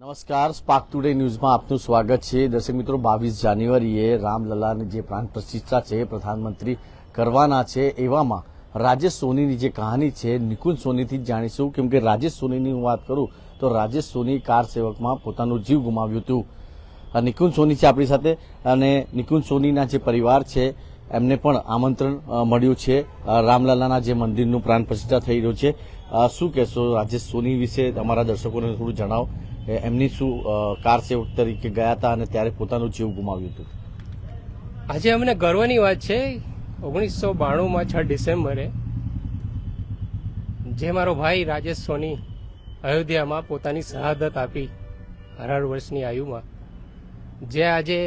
નમસ્કાર spark today ન્યૂઝમાં આપનું સ્વાગત છે. દર્શક મિત્રો, બાવીસ જાન્યુઆરીએ રામલલાની જે પ્રાણ પ્રતિષ્ઠા છે, પ્રધાનમંત્રી કરવાના છે, એવામાં રાજેશ સોનીની જે કહાની છે, નિકુંજ સોનીથી જ જાણીશું. કેમ કે રાજેશ સોનીની હું વાત કરું, તો રાજેશ સોની કાર સેવકમાં પોતાનું જીવ ગુમાવ્યું હતું. નિકુંજ સોની છે આપણી સાથે અને નિકુંજ સોનીના જે પરિવાર છે, એમને પણ આમંત્રણ મળ્યું છે. રામલલાના જે મંદિરનું પ્રાણ પ્રતિષ્ઠા થઈ રહ્યું છે. શું કહેશો? આજે સોની વિશે તમારા દર્શકોને થોડું જણાવો. એમની શું કાર સેવક તરીકે ગયા હતા અને ત્યારે પોતાનું જીવ ગુમાવ્યું હતું? આજે અમને ગર્વની વાત છે, ઓગણીસો બાણુંમાં છ ડિસેમ્બરે, જે મારો ભાઈ રાજેશ સોની અયોધ્યામાં પોતાની શહાદત આપી અઢાર વર્ષની આયુમાં. જે આજે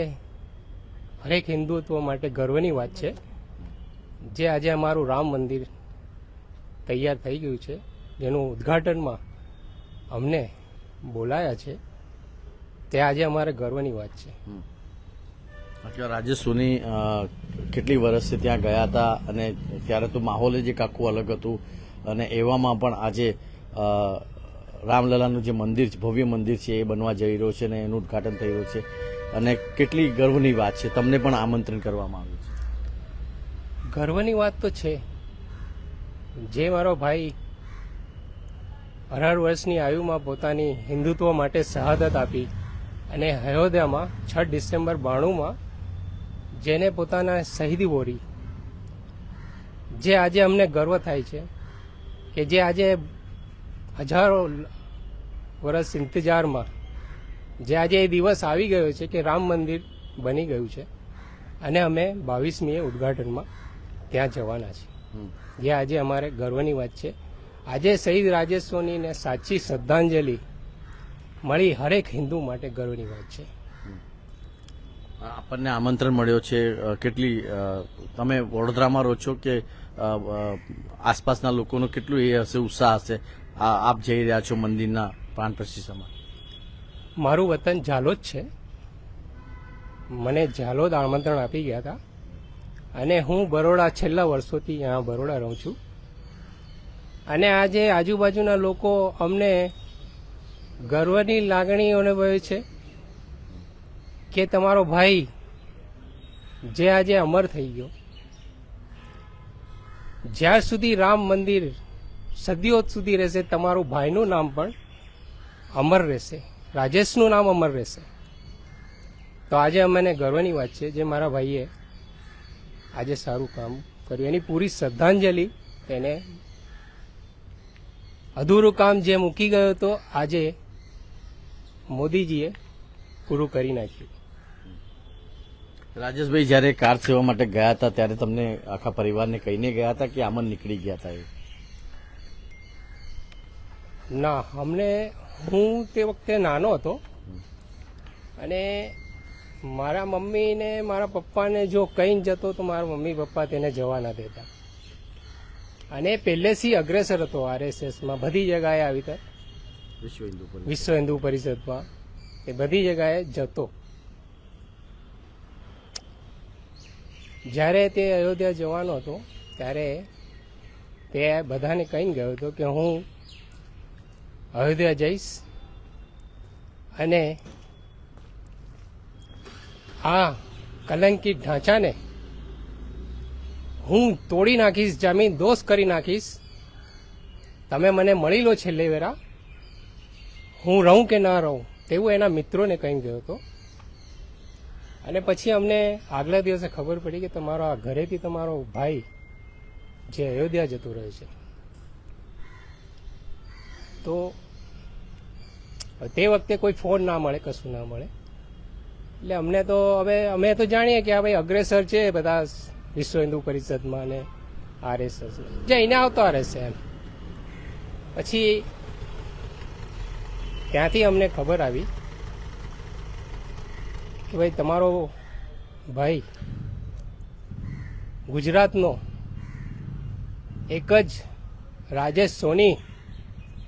હરેક હિન્દુત્વ માટે ગર્વની વાત છે, જે આજે અમારું રામ મંદિર તૈયાર થઈ ગયું છે. જેનું ઉદ્ઘાટનમાં અમને બોલાયા છે તે આજે અમારે ગર્વની વાત છે. અત્યારે રાજેશ સોની કેટલી વર્ષથી ત્યાં ગયા હતા અને ત્યારે તો માહોલ જ એક આખું અલગ હતું અને એવામાં પણ આજે રામલલાનું જે મંદિર છે ભવ્ય મંદિર છે એ બનવા જઈ રહ્યો છે અને એનું ઉદ્ઘાટન થઈ રહ્યું છે. અને કેટલી ગર્વની વાત છે તમને પણ આમંત્રણ કરવામાં આવ્યું છે. ગર્વની વાત તો છે. જે મારો ભાઈ અઢાર વર્ષની આયુમાં પોતાની હિન્દુત્વ માટે શહાદત આપી અને અયોધ્યામાં છ ડિસેમ્બર બાણુંમાં જેને પોતાના શહીદી બોરી જે આજે અમને ગર્વ થાય છે કે જે આજે હજારો વર્ષ ઇંતજારમાં જે આજે એ દિવસ આવી ગયો છે કે રામ મંદિર બની ગયું છે અને અમે બાવીસમીએ ઉદ્ઘાટનમાં ત્યાં જવાના છીએ. જે આજે અમારે ગર્વની વાત છે. આજે શહીદ રાજેશ સોનીને સાચી શ્રદ્ધાંજલિ મળી હરેક હિન્દુ માટે ગર્વની વાત છે. આપણને આમંત્રણ મળ્યો છે. કેટલી તમે વડોદરામાં રહો છો કે આસપાસના લોકોનો કેટલું એ હશે ઉત્સાહ હશે? આપ જઈ રહ્યા છો મંદિરના પ્રાણ પ્રતિષ્ઠામાં? મારું વતન ઝાલોદ છે. મને ઝાલોદ આમંત્રણ આપી ગયા હતા. અને હું બરોડા છેલ્લા વર્ષોથી અહીંયા બરોડા રહું છું. અને આજે આજુબાજુના લોકો અમને ગર્વની લાગણી અનુભવે છે કે તમારો ભાઈ જે આજે અમર થઈ ગયો. જ્યાં સુધી રામ મંદિર સદીઓ સુધી રહેશે, તમારું ભાઈનું નામ પણ અમર રહેશે. રાજેશનું નામ અમર રહેશે. તો આજે અમને ગર્વની વાત છે જે મારા ભાઈએ આજે સારું કામ કર્યું. એની પૂરી શ્રદ્ધાંજલિ તેને અધૂરું કામ જે મૂકી ગયો હતો આજે મોદીજીએ પૂરું કરી નાખ્યું. રાજેશભાઈ જ્યારે કાર સેવા માટે ગયા હતા ત્યારે તમને આખા પરિવારને કહીને ગયા હતા કે આમાં નીકળી ગયા હતા એ? ના અમને હું તે વખતે નાનો હતો. અને મારા મમ્મી ને મારા પપ્પાને જો કઈ જતો તો મારા મમ્મી પપ્પા તેને જવા ના દેતા. અને પહેલેથી અગ્રેસર હતો આરએસએસમાં. બધી જગાએ આવી રીતે વિશ્વ હિન્દુ વિશ્વ હિન્દુ પરિષદમાં એ બધી જગાએ જતો. જ્યારે તે અયોધ્યા જવાનો હતો ત્યારે તે બધાને કહીને ગયો હતો કે હું અયોધ્યા જઈશ અને આ કલંકિત ઢાંચાને હું તોડી નાખીશ, જમીન દોષ કરી નાખીશ. તમે મને મળી લો છેલ્લે વેરા. હું રહું કે ના રહું, તેવું એના મિત્રોને કહી ગયો હતો. અને પછી અમને આગલા દિવસે ખબર પડી કે તમારો આ ઘરેથી તમારો ભાઈ જે અયોધ્યા જતો રહે છે. તો તે વખતે કોઈ ફોન ના મળે, કશું ના મળે. એટલે અમને તો હવે અમે તો જાણીએ કે આ ભાઈ અગ્રેસર છે, બધા વિશ્વ હિન્દુ પરિષદમાં અને આરએસએસ જઈને આવતા રહેશે એમ. પછી ત્યાંથી અમને ખબર આવી કે ભાઈ તમારો ભાઈ ગુજરાતનો એક જ રાજેશ સોની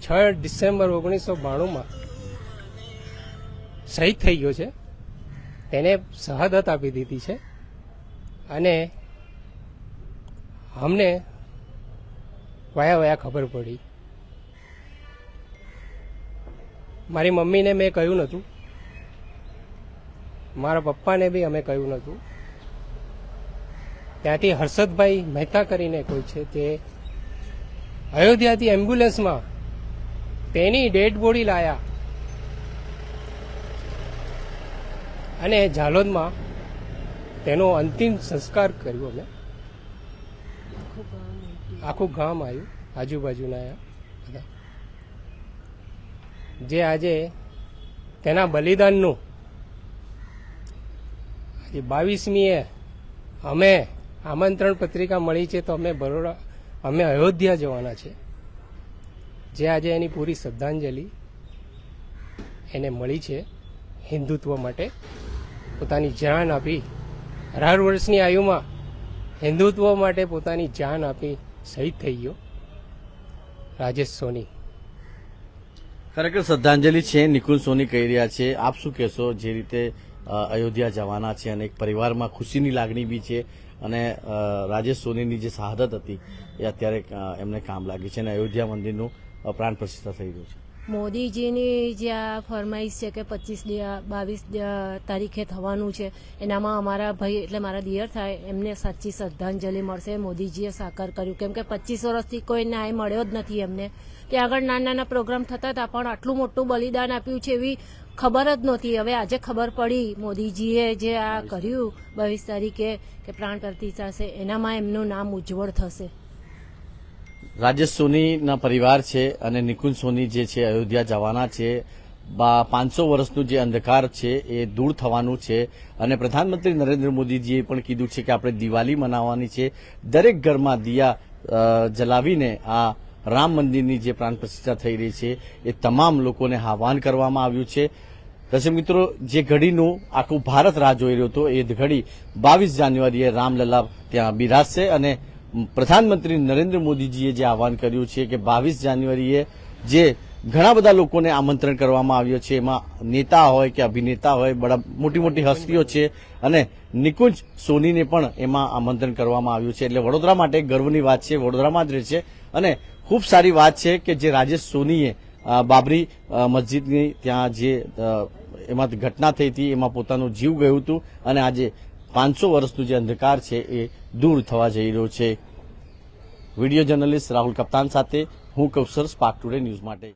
છ ડિસેમ્બર ઓગણીસો બાણુંમાં શહીદ થઈ ગયો છે. તેને શહાદત આપી દીધી છે. અને અમને વયા વયા ખબર પડી. મારી મમ્મીને મેં કહ્યું નહોતું. મારા પપ્પાને બી અમે કહ્યું નહોતું. ત્યાંથી હર્ષદભાઈ મહેતા કરીને કોઈ છે તે અયોધ્યાથી એમ્બ્યુલન્સમાં તેની ડેડ બોડી લાયા. અને ઝાલોદમાં તેનો અંતિમ સંસ્કાર કર્યો અમે આખું ગામ આવ્યું, આજુબાજુના બધા. જે આજે તેના બલિદાનનું, આજે બાવીસમીએ અમે આમંત્રણ પત્રિકા મળી છે તો અમે બરોડા, અમે અયોધ્યા જવાના છે. જે આજે એની પૂરી શ્રદ્ધાંજલિ એને મળી છે હિન્દુત્વ માટે. પોતાની જાન આપી. અઢાર વર્ષની આયુમાં હિન્દુત્વ માટે પોતાની જાન આપી શહીદ થઈ ગયો રાજેશ સોની. ખરેખર શ્રદ્ધાંજલિ છે નિકુંજ સોની કહી રહ્યા છે. આપ શું કહેશો જે રીતે અયોધ્યા જવાના છે અને એક પરિવારમાં ખુશીની લાગણી બી છે અને રાજેશ સોનીની જે શહાદત હતી એ અત્યારે એમને કામ લાગી છે અને અયોધ્યા મંદિરનું પ્રાણ પ્રતિષ્ઠા થઈ રહ્યું છે. મોદીજીની જે આ ફરમાઈશ છે કે પચીસ બાવીસ તારીખે થવાનું છે, એનામાં અમારા ભાઈ એટલે મારા દિયર થાય, એમને સાચી શ્રદ્ધાંજલિ મળશે. મોદીજીએ સાકાર કર્યું. કેમ કે પચીસ વર્ષથી કોઈ ન્યાય મળ્યો જ નથી એમને. ત્યાં આગળ નાના નાના પ્રોગ્રામ થતા હતા, પણ આટલું મોટું બલિદાન આપ્યું છે એવી ખબર જ નહોતી. હવે આજે ખબર પડી મોદીજીએ જે આ કર્યું બાવીસ તારીખે, કે પ્રાણ પ્રતિષ્ઠા છે, એનામાં એમનું નામ ઉજ્જવળ થશે. રાજેશ સોનીના પરિવાર છે અને નિકુંજ સોની જે છે અયોધ્યા જવાના છે. પાંચસો વર્ષનું જે અંધકાર છે એ દૂર થવાનું છે. અને પ્રધાનમંત્રી નરેન્દ્ર મોદીજીએ પણ કીધું છે કે આપણે દિવાળી મનાવવાની છે. દરેક ઘરમાં દિયા જલાવીને આ રામ મંદિરની જે પ્રાણ પ્રતિષ્ઠા થઈ રહી છે એ તમામ લોકોને આહવાન કરવામાં આવ્યું છે. દર્શક મિત્રો, જે ઘડીનું આખું ભારત રાહ જોઈ રહ્યો હતો, એ ઘડી બાવીસ જાન્યુઆરીએ રામલલા ત્યાં બિરાજશે અને પ્રધાનમંત્રી નરેન્દ્ર મોદીજીએ જે આહવાન કર્યું છે કે બાવીસ જાન્યુઆરીએ જે ઘણા બધા લોકોને આમંત્રણ કરવામાં આવ્યો છે, એમાં નેતા હોય કે અભિનેતા હોય, બડા મોટી મોટી હસ્તીઓ છે અને નિકુંજ સોનીને પણ એમાં આમંત્રણ કરવામાં આવ્યું છે. એટલે વડોદરા માટે ગર્વની વાત છે, વડોદરામાં જ રહે છે અને ખૂબ સારી વાત છે કે જે રાજેશ સોનીએ બાબરી મસ્જિદની ત્યાં જે એમાં ઘટના થઈ હતી, એમાં પોતાનું જીવ ગયું હતું અને આજે પાંચસો વર્ષનું જે અંધકાર છે એ દૂર થવા જઈ રહ્યો છે. વીડિયો જર્નલિસ્ટ રાહુલ કપ્તાન સાથે હું કૌશર સ્પાર્ક ટુડે ન્યૂઝ માટે